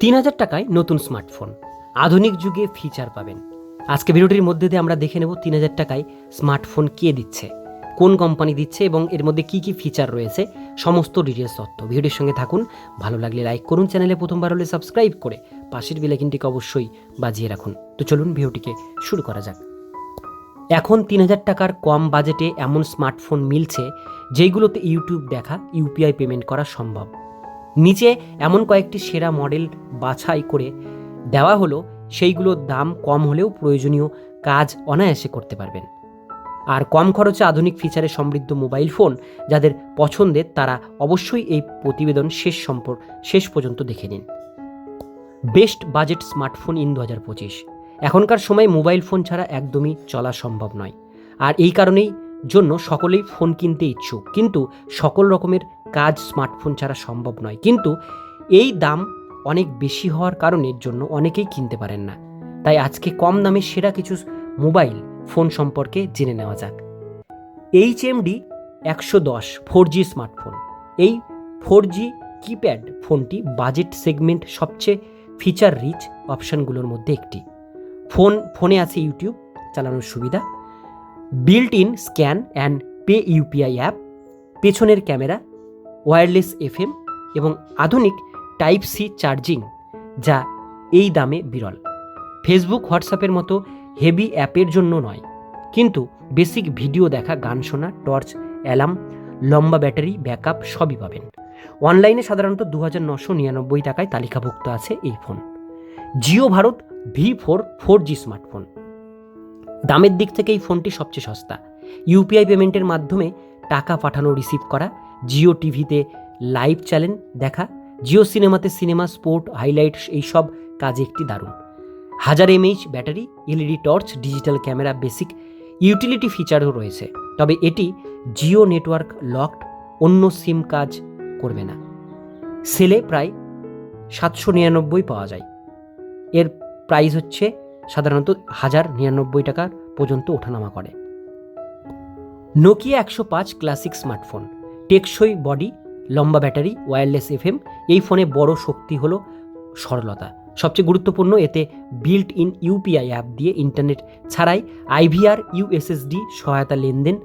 তিন হাজার টাকায় নতুন স্মার্টফোন আধুনিক যুগে ফিচার পাবেন। আজকে ভিডিওটির মধ্যে দিয়ে আমরা দেখে নেব তিন হাজার টাকায় স্মার্টফোন কে দিচ্ছে, কোন কোম্পানি দিচ্ছে এবং এর মধ্যে কি কি ফিচার রয়েছে, সমস্ত ডিটেলস তথ্য। ভিডিওটির সঙ্গে থাকুন, ভালো লাগলে লাইক করুন, চ্যানেলে প্রথমবার হলে সাবস্ক্রাইব করে পাশের বেলাইকিনটিকে অবশ্যই বাজিয়ে রাখুন। তো চলুন ভিডিওটিকে শুরু করা যাক। এখন তিন হাজার টাকার কম বাজেটে এমন স্মার্টফোন মিলছে, যেইগুলোতে ইউটিউব দেখা ইউপিআই পেমেন্ট করা সম্ভব। নিচে এমন কয়েকটি সেরা মডেল বাছাই করে দেওয়া হলো সেইগুলোর দাম কম হলেও প্রয়োজনীয় কাজ অনায়াসে করতে পারবেন। আর কম খরচে আধুনিক ফিচারে সমৃদ্ধ মোবাইল ফোন, যাদের পছন্দের, তারা অবশ্যই এই প্রতিবেদন শেষ সম্পর্ক শেষ পর্যন্ত দেখে নিন। বেস্ট বাজেট স্মার্টফোন ইন দু হাজার পঁচিশ। এখনকার সময় মোবাইল ফোন ছাড়া একদমই চলা সম্ভব নয়। আর এই কারণেই জন্য সকলেই ফোন কিনতে ইচ্ছুক। কিন্তু সকল রকমের কাজ স্মার্টফোন ছাড়া সম্ভব নয়। কিন্তু এই দাম অনেক বেশি হওয়ার কারণের জন্য অনেকেই কিনতে পারেন না। তাই আজকে কম দামে সেরা কিছু মোবাইল ফোন সম্পর্কে জেনে নেওয়া যাক। এইচ এমডি একশো দশ ফোর জি স্মার্টফোন। এই ফোর জি কিপ্যাড ফোনটি বাজেট সেগমেন্ট সবচেয়ে ফিচার রিচ অপশানগুলোর মধ্যে একটি। ফোন, ফোনে আছে ইউটিউব, চালানোর সুবিধা। Built in scan and pay UPI app পেছনের ক্যামেরা ওয়্যারলেস এফএম এবং আধুনিক টাইপ সি চার্জিং যা এই দামে বিরল। ফেসবুক হোয়াটসঅ্যাপের মতো হেভি অ্যাপের জন্য নয়, কিন্তু বেসিক ভিডিও দেখা, গান শোনা টর্চ অ্যালার্ম লম্বা ব্যাটারি ব্যাকআপ সবই পাবেন। অনলাইনে সাধারণত দু হাজার নশো নিরানব্বই টাকায় তালিকাভুক্ত আছে এই phone Jio Bharat V four four G smartphone দামের দিক থেকে এই ফোনটি সবচেয়ে সস্তা। ইউপিআই পেমেন্টের মাধ্যমে টাকা পাঠানো রিসিভ করা, জিও টিভিতে লাইভ চ্যানেল দেখা, জিও সিনেমাতে সিনেমা, স্পোর্ট হাইলাইট এইসব কাজে একটি দারুণ। হাজার MH battery, LED torch, digital camera, basic utility ফিচারও রয়েছে। তবে এটি জিও নেটওয়ার্ক লকড, অন্য সিম কাজ করবে না। সেলে প্রায় সাতশো নিরানব্বই পাওয়া যায়। এর প্রাইস হচ্ছে সাধারণত হাজার নিরানব্বই টাকা পর্যন্ত ওঠানামা করে। নোকিয়া একশো পাঁচ ক্লাসিক স্মার্টফোন, টেকসই বডি, লম্বা ব্যাটারি ওয়্যারলেস এফএম, এই ফোনে বড় শক্তি হলো সরলতা। সবচেয়ে গুরুত্বপূর্ণ এতে বিল্ট ইন ইউপিআই অ্যাপ দিয়ে ইন্টারনেট ছাড়াই আইভিআর ইউএসএসডি সহায়তা লেনদেন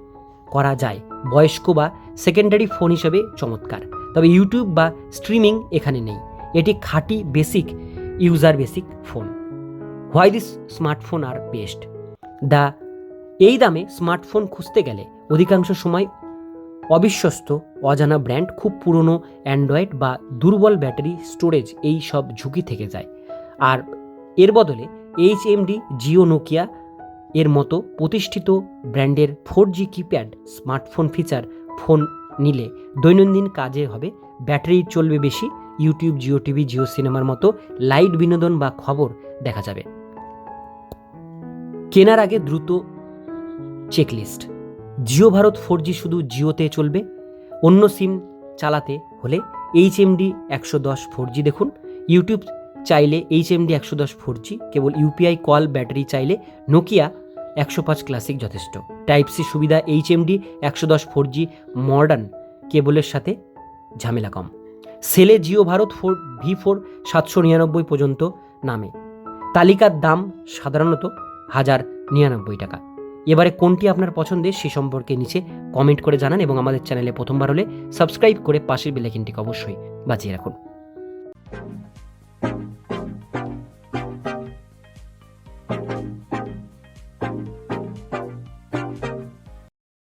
করা যায়। বয়স্ক বা সেকেন্ডারি ফোন হিসেবে চমৎকার। তবে ইউটিউব বা স্ট্রিমিং এখানে নেই। এটি খাঁটি, basic, user basic phone. Why this smartphone are best? The এই দামে স্মার্টফোন খুঁজতে গেলে অধিকাংশ সময় অবিশ্বস্ত, অজানা ব্র্যান্ড, খুব পুরনো অ্যান্ড্রয়েড বা দুর্বল ব্যাটারি স্টোরেজ এই সব ঝুঁকি থেকে যায়। আর এর বদলে এইচ এমডি জিও, নোকিয়া এর মতো প্রতিষ্ঠিত ব্র্যান্ডের four G keypad smartphone feature phone নিলে দৈনন্দিন কাজে হবে, ব্যাটারি চলবে বেশি, ইউটিউব, জিও টিভি, জিও সিনেমার মতো লাইট বিনোদন বা খবর দেখা যাবে। কেনার আগে দ্রুত checklist Jio Bharat four G শুধু জিওতে চলবে। অন্য সিম চালাতে হলে এইচ এমডি একশো দশ ফোর জি দেখুন। ইউটিউব চাইলে এইচ এমডি একশো দশ ফোর জি কেবল ইউপিআই কল ব্যাটারি চাইলে নোকিয়া একশো পাঁচ ক্লাসিক যথেষ্ট। টাইপ সি সুবিধা এইচ এমডি একশো দশ ফোর জি মডার্ন কেবলের সাথে ঝামেলা কম। সেলে Jio Bharat four V four সাতশো নিরানব্বই পর্যন্ত নামে। তালিকার দাম সাধারণত হাজার নিরানব্বই টাকা। এবারে কোনটি আপনার পছন্দের সে সম্পর্কে নিচে কমেন্ট করে জানান এবং আমাদের চ্যানেলে প্রথমবার হলে সাবস্ক্রাইব করে পাশের বেলাইকিনটিকে অবশ্যই বাঁচিয়ে রাখুন।